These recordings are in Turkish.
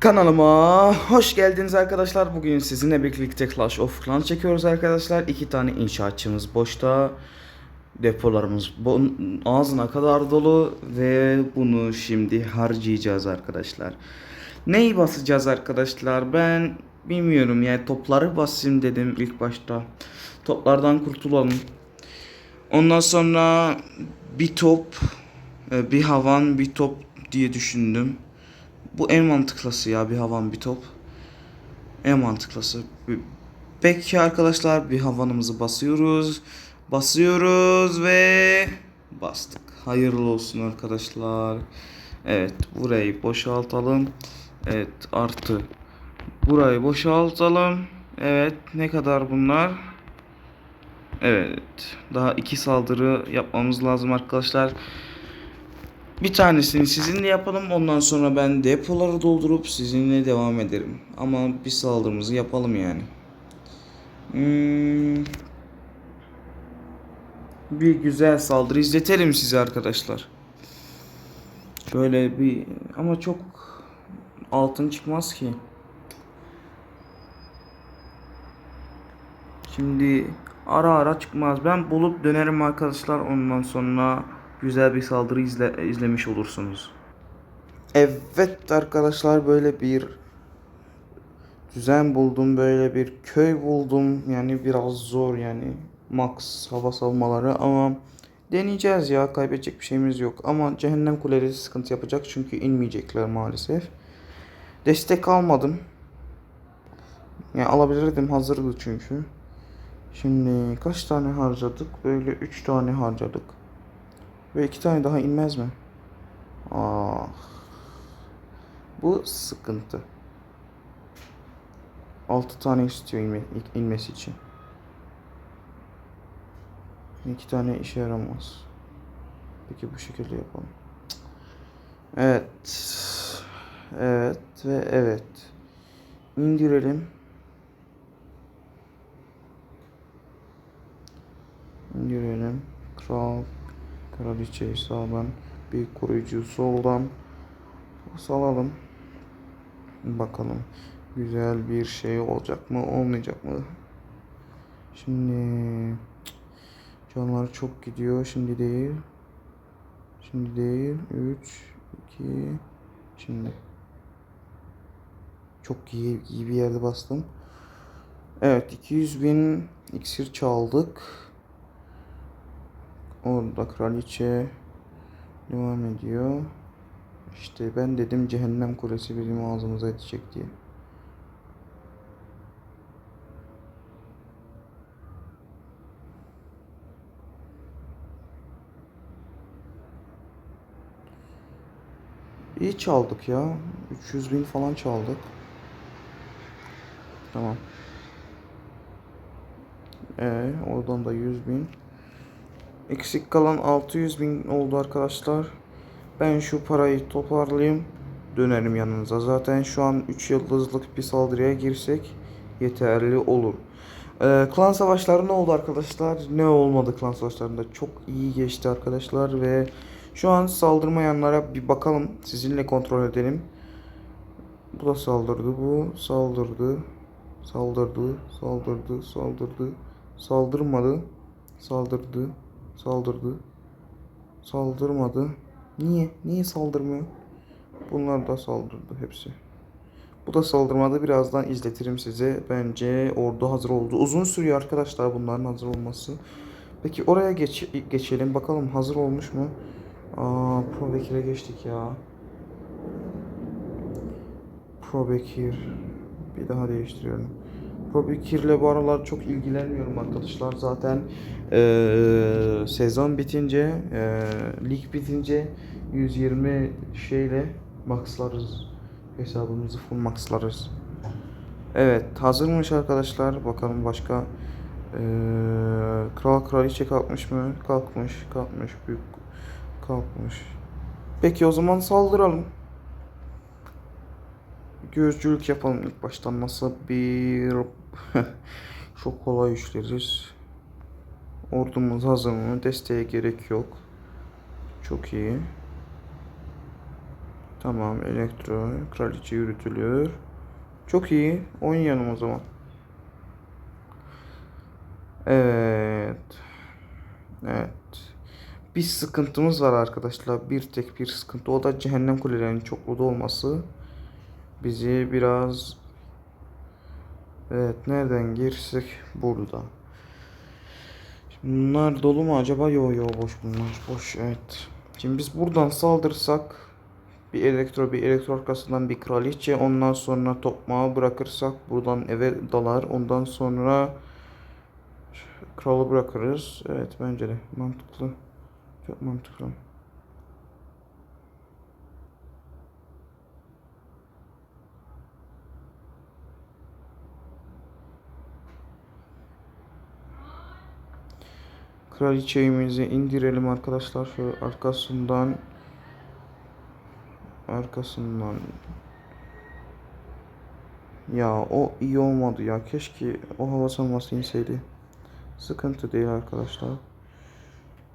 Kanalıma hoş geldiniz arkadaşlar. Bugün sizinle birlikte Clash of Clans çekiyoruz arkadaşlar. İki tane inşaatçımız boşta. Depolarımız ağzına kadar dolu ve bunu şimdi harcayacağız arkadaşlar. Neyi basacağız arkadaşlar? Ben bilmiyorum yani topları basayım dedim ilk başta. Toplardan kurtulalım. Ondan sonra bir top, e, bir havan, bir top diye düşündüm. Bu en mantıklısı ya bir havan bir top. En mantıklısı. Peki arkadaşlar bir havanımızı basıyoruz. Basıyoruz ve bastık. Hayırlı olsun arkadaşlar. Evet burayı boşaltalım. Evet artı. Burayı boşaltalım. Evet ne kadar bunlar? Evet. Daha iki saldırı yapmamız lazım arkadaşlar. Bir tanesini sizinle yapalım. Ondan sonra ben depoları doldurup sizinle devam ederim. Ama bir saldırımızı yapalım yani. Hmm. Bir güzel saldırı izletelim size arkadaşlar. Şöyle bir ama çok altın çıkmaz ki. Şimdi ara ara çıkmaz. Ben bulup dönerim arkadaşlar. Ondan sonra güzel bir saldırı izle, izlemiş olursunuz. Evet arkadaşlar böyle bir düzen buldum. Böyle bir köy buldum. Yani biraz zor yani. Max hava savunmaları ama deneyeceğiz ya. Kaybedecek bir şeyimiz yok. Ama cehennem kuleleri sıkıntı yapacak. Çünkü inmeyecekler maalesef. Destek almadım. Yani alabilirdim hazırdı çünkü. Şimdi kaç tane harcadık? Böyle 3 tane harcadık. Ve 2 tane daha inmez mi? Ah. Bu sıkıntı. 6 tane istiyor inme, inmesi için. 2 tane işe yaramaz. Peki bu şekilde yapalım. Evet. Evet ve evet. İndirelim. İndirelim. Kral, kraliçeyi sağdan, bir koruyucu soldan salalım. Bakalım güzel bir şey olacak mı olmayacak mı? Şimdi canlar çok gidiyor. Şimdi değil. Şimdi değil. 3 2 Şimdi çok iyi, iyi bir yerde bastım. Evet 200 bin iksir çaldık. Orada kraliçe devam ediyor. İşte ben dedim cehennem kulesi bizim ağzımıza edecek diye. İyi çaldık ya. 300 bin falan çaldık. Tamam. Ee, oradan da 100 bin. Eksik kalan 600 bin oldu arkadaşlar. Ben şu parayı toparlayayım. Dönerim yanınıza. Zaten şu an 3 yıldızlık bir saldırıya girsek yeterli olur. Ee, klan savaşları ne oldu arkadaşlar? Ne olmadı klan savaşlarında? Çok iyi geçti arkadaşlar ve şu an saldırmayanlara bir bakalım. Sizinle kontrol edelim. Bu da saldırdı. Bu saldırdı. Saldırdı. Saldırdı. Saldırdı. Saldırmadı. Saldırdı. Saldırdı. Saldırmadı. Niye? Niye saldırmıyor? Bunlar da saldırdı hepsi. Bu da saldırmadı. Birazdan izletirim size. Bence ordu hazır oldu. Uzun sürüyor arkadaşlar bunların hazır olması. Peki oraya geç geçelim. Bakalım hazır olmuş mu? Aa, Pro Bekir'e geçtik ya. Pro Bekir. Bir daha değiştiriyorum. Pro Bekir'le bu aralar çok ilgilenmiyorum arkadaşlar. Zaten eee, sezon bitince, eee, lig bitince 120 şeyle maxlarız. Hesabımızı full maxlarız. Evet hazırmış arkadaşlar. Bakalım başka eee kral kraliçe kalkmış mı? Kalkmış, kalkmış. Büyük kalkmış. Peki o zaman saldıralım. Gözcülük yapalım ilk baştan nasıl bir çok kolay işleriz. Ordumuz hazır mı? Desteğe gerek yok. Çok iyi. Tamam elektro kraliçe yürütülüyor. Çok iyi. Oynayalım o zaman. Evet. Evet. Bir sıkıntımız var arkadaşlar. Bir tek bir sıkıntı. O da cehennem kulelerinin çokluğu olması. Bizi biraz Evet nereden girsek burada. Bunlar dolu mu acaba? Yo yo boş bunlar. Boş evet. Şimdi biz buradan saldırsak bir elektro bir elektro arkasından bir kraliçe ondan sonra tokmağı bırakırsak buradan eve dalar ondan sonra kralı bırakırız. Evet bence de mantıklı. Çok mantıklı. Kraliçemizi indirelim arkadaşlar. Şu arkasından arkasından ya o iyi olmadı ya. Keşke o hava savunması inseydi. Sıkıntı değil arkadaşlar.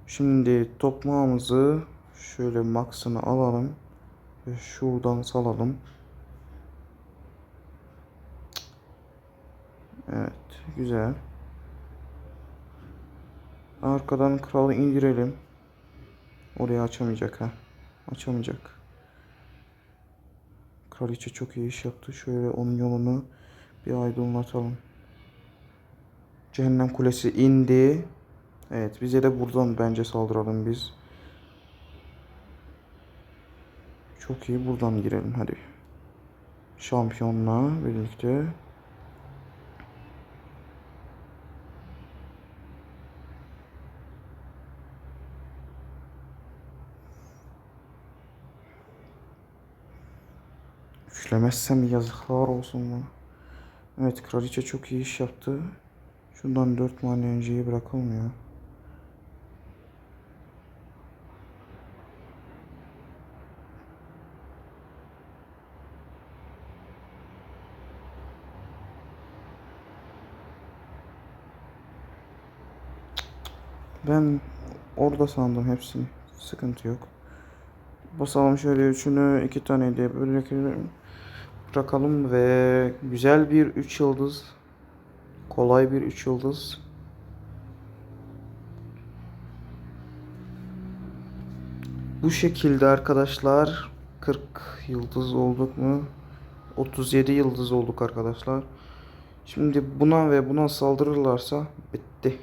Şimdi tokmağımızı şöyle max'ını alalım. Ve şuradan salalım. Evet, güzel. Arkadan kralı indirelim. Oraya açamayacak ha. Açamayacak. Kraliçe çok iyi iş yaptı. Şöyle onun yolunu bir aydınlatalım. Cehennem kulesi indi. Evet bize de buradan bence saldıralım biz. Çok iyi buradan girelim hadi. Şampiyonla birlikte. Üçlemezsem yazıklar olsun bana. Evet kraliçe çok iyi iş yaptı. Şundan 4 manenciyi bırakalım ya. Ben orada sandım hepsini. Sıkıntı yok. Basalım şöyle üçünü iki tane diye böyle bırakalım ve güzel bir 3 yıldız. Kolay bir 3 yıldız. Bu şekilde arkadaşlar 40 yıldız olduk mu? 37 yıldız olduk arkadaşlar. Şimdi buna ve buna saldırırlarsa bitti.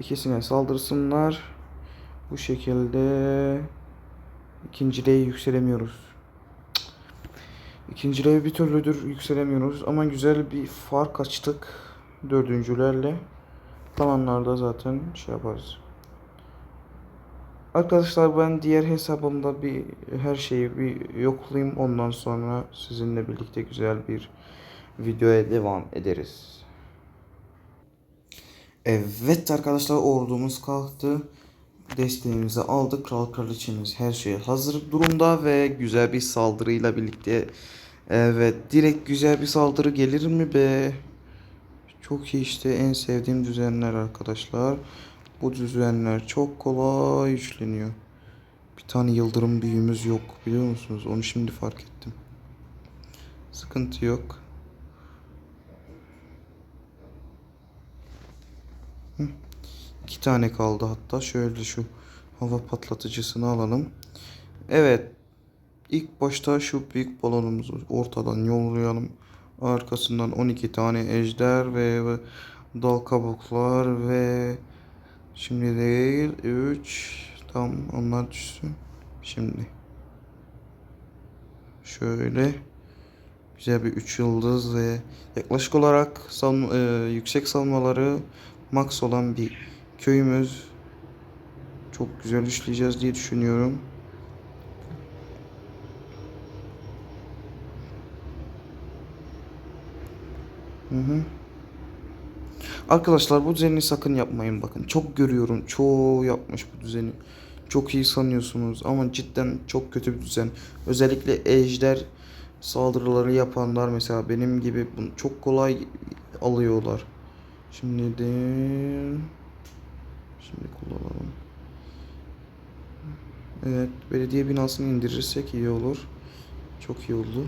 İkisine saldırsınlar. Bu şekilde ikinciliğe yükselemiyoruz. İkinciliğe bir türlüdür yükselemiyoruz ama güzel bir fark açtık dördüncülerle. Kalanlarda zaten şey yaparız. Arkadaşlar ben diğer hesabımda bir her şeyi bir yoklayayım ondan sonra sizinle birlikte güzel bir videoya devam ederiz. Evet arkadaşlar ordumuz kalktı. Desteğimizi aldık. Kral kraliçemiz her şey hazır durumda ve güzel bir saldırıyla birlikte Evet direkt güzel bir saldırı gelir mi be? Çok iyi işte en sevdiğim düzenler arkadaşlar. Bu düzenler çok kolay üçleniyor. Bir tane yıldırım büyüğümüz yok biliyor musunuz? Onu şimdi fark ettim. Sıkıntı yok. Hı. İki tane kaldı hatta. Şöyle şu hava patlatıcısını alalım. Evet. İlk başta şu büyük balonumuzu ortadan yollayalım. Arkasından 12 tane ejder ve, dal kabuklar ve şimdi değil 3 tam onlar düşsün. Şimdi şöyle güzel bir 3 yıldız ve yaklaşık olarak salm e, yüksek salmaları max olan bir köyümüz. Çok güzel işleyeceğiz diye düşünüyorum. Hı hı. Arkadaşlar bu düzeni sakın yapmayın bakın. Çok görüyorum. Çoğu yapmış bu düzeni. Çok iyi sanıyorsunuz ama cidden çok kötü bir düzen. Özellikle ejder saldırıları yapanlar mesela benim gibi bunu çok kolay alıyorlar. Şimdi de şimdi kullanalım. Evet, belediye binasını indirirsek iyi olur. Çok iyi oldu.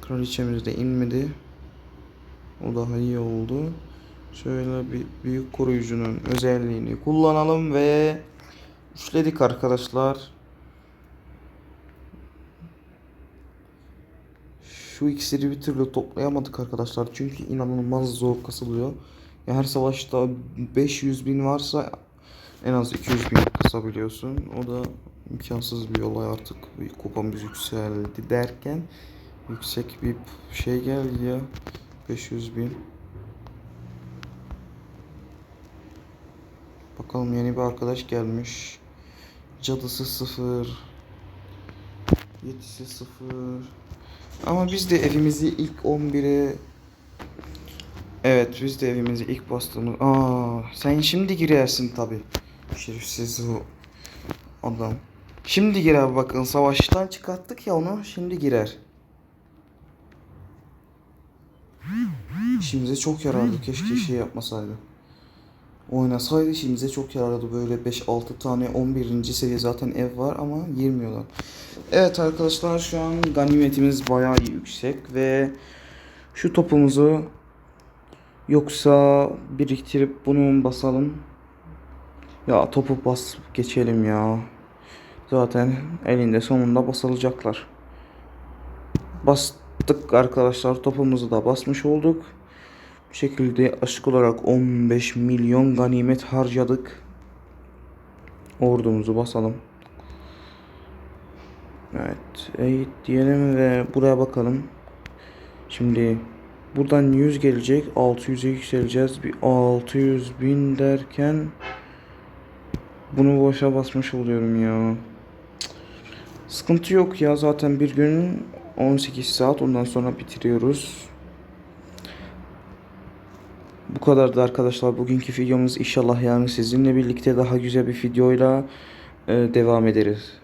Kraliçemiz de inmedi. O daha iyi oldu. Şöyle bir büyük koruyucunun özelliğini kullanalım ve üçledik arkadaşlar. Şu iksiri bir türlü toplayamadık arkadaşlar. Çünkü inanılmaz zor kasılıyor. Ya her savaşta 500 bin varsa en az 200 bin kasabiliyorsun. O da imkansız bir olay artık. Kupamız yükseldi derken yüksek bir şey geldi ya. 500 bin. Bakalım yeni bir arkadaş gelmiş. Cadısı sıfır. Yetisi sıfır. Ama biz de evimizi ilk 11'e Evet biz de evimizi ilk bastığımız Aa sen şimdi girersin tabi Şerefsiz o adam. Şimdi girer bakın savaştan çıkarttık ya onu şimdi girer. İşimize çok yarardı keşke şey yapmasaydı. Oynasaydı işimize çok yarardı böyle 5-6 tane 11. seviye zaten ev var ama girmiyorlar. Evet arkadaşlar şu an ganimetimiz bayağı yüksek ve şu topumuzu yoksa biriktirip bunu mu basalım? Ya topu bas geçelim ya. Zaten elinde sonunda basılacaklar. Bastık arkadaşlar topumuzu da basmış olduk. Bu şekilde aşık olarak 15 milyon ganimet harcadık. Ordumuzu basalım. Evet, eğit diyelim ve buraya bakalım. Şimdi buradan 100 gelecek, 600'e yükseleceğiz. Bir 600 bin derken bunu boşa basmış oluyorum ya. Sıkıntı yok ya zaten bir gün 18 saat ondan sonra bitiriyoruz. Bu kadardı arkadaşlar bugünkü videomuz inşallah yani sizinle birlikte daha güzel bir videoyla e, devam ederiz.